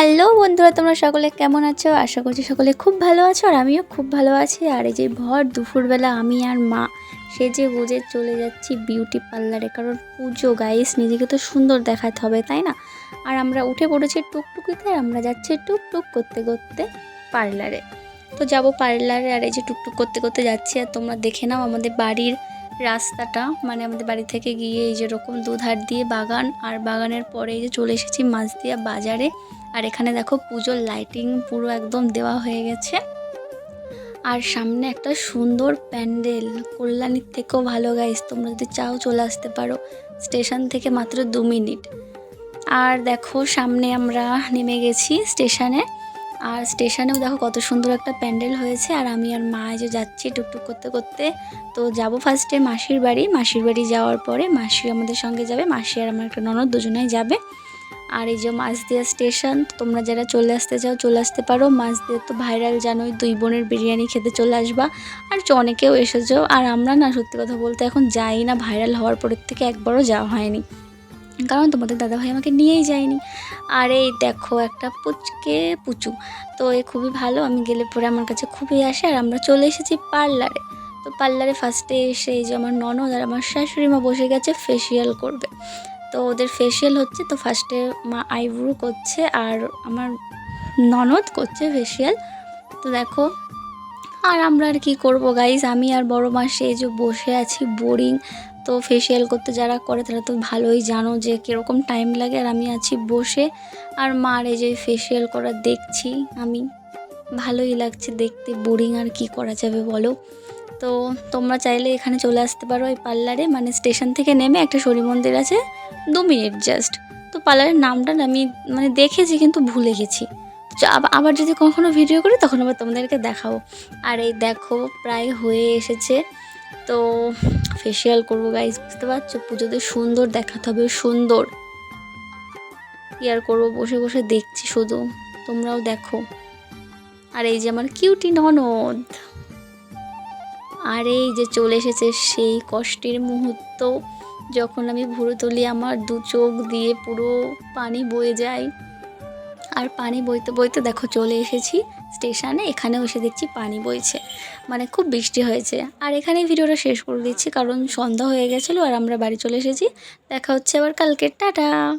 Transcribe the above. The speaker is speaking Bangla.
হ্যালো বন্ধুরা, তোমরা সকলে কেমন আছো? আশা করছি সকলে খুব ভালো আছো আর আমিও খুব ভালো আছি। আর এই যে ভর, দুপুরবেলা আমি আর মা সেজে গুজে চলে যাচ্ছি বিউটি পার্লারে কারণ পুজো গাইস নিজেকে তো সুন্দর দেখাতে হবে, তাই না? আর আমরা উঠে পড়েছি টুকটুকিতে আর আমরা যাচ্ছি টুকটুক করতে করতে পার্লারে তো যাব পার্লারে আর এই যে টুকটুক করতে করতে যাচ্ছি, আর তোমরা দেখে নাও আমাদের বাড়ির রাস্তাটা মানে আমাদের বাড়ি থেকে গিয়ে এই যেরকম দুধার দিয়ে বাগান, আর বাগানের পরে এই যে চলে এসেছি মাছ মাছদিয়া বাজারে। আর এখানে দেখো পুজোর লাইটিং পুরো একদম দেওয়া হয়ে গেছে। আর সামনে একটা সুন্দর প্যান্ডেল, কল্যাণীর থেকেও ভালো গাইস তোমরা যদি চাও চলে আসতে পারো। স্টেশন থেকে মাত্র দু মিনিট। আর দেখো সামনে আমরা নেমে গেছি স্টেশনে। আর স্টেশনেও দেখো কত সুন্দর একটা প্যান্ডেল হয়েছে, আর আমি আর মা যে যাচ্ছি টুকটুক করতে করতে। তো যাব ফার্স্টে মাসির বাড়ি মাসির বাড়ি যাওয়ার পরে মাসি আমাদের সঙ্গে যাবে, মাসি আর আমার একটা ননদ দুজনেই যাবে। আর এই যে মাছদিয়া স্টেশন, তোমরা যারা চলে আসতে চাও চলে আসতে পারো। মাছদিয়া তো ভাইরাল জানোই, দুই বোনের বিরিয়ানি খেতে চলে আসবা। আর অনেকেও এসেছ, আর আমরা না সত্যি কথা বলতে এখন যাই না, ভাইরাল হওয়ার পরের থেকে একবারও যাওয়া হয়নি। কারণ তোমাদের দাদাভাই আমাকে নিয়েই যায়নি। আর এই দেখো একটা পুচকে পুচু। তো এ খুবই ভালো, আমি গেলে পরে আমার কাছে খুবই আসে। আর আমরা চলে এসেছি পার্লারে। তো পার্লারে ফার্স্টে এসে এই যে আমার ননদ আর আমার শাশুড়ি মা বসে গেছে ফেসিয়াল করবে। তো ওদের ফেসিয়াল হচ্ছে, তো ফার্স্টে মা আইব্রু করছে আর আমার ননদ করছে ফেসিয়াল তো দেখো, আর আমরা আর কি করব গাইজ আমি আর বড় মাসে এই যে বসে আছি বোরিং তো ফেসিয়াল করতে যারা করে তারা তো ভালোই জানো যে কীরকম টাইম লাগে আর আমি আছি বসে। আর মার এই যে ফেসিয়াল করা দেখছি আমি। ভালোই লাগছে দেখতে বোরিং আর কি করা যাবে বলো? তো তোমরা চাইলে এখানে চলে আসতে পারো এই পার্লারে মানে স্টেশন থেকে নেমে একটা শনি মন্দির আছে, দু মিনিট জাস্ট তো পার্লারের নামটা আমি মানে দেখেছি কিন্তু ভুলে গেছি। আবার যদি কখনো ভিডিও করি তখন আবার তোমাদেরকে দেখাবো। আর এই দেখো, প্রায় হয়ে এসেছে। তো ফেসিয়াল করব গাইজ বুঝতে পারছ? পুজোতে সুন্দর দেখাতে হবে, সুন্দর। কি আর করব, বসে বসে দেখছি শুধু, তোমরাও দেখো। আর এই যে আমার কিউটি ননদ। আর, এই যে চলে এসেছে সেই কষ্টের মুহূর্ত, যখন আমি ভুরু তুলি, আমার দু চোখ দিয়ে পুরো পানি বয়ে যায়। আর পানি বইতে বইতে দেখো, চলে এসেছি। স্টেশনে এখানেও এসে দেখছি পানি বইছে। মানে খুব বৃষ্টি হয়েছে। আর এখানেই ভিডিওটা শেষ করে দিচ্ছি, কারণ সন্ধ্যা হয়ে গেছিল আর আমরা বাড়ি চলে এসেছি। দেখা হচ্ছে আবার কালকে। টাটা!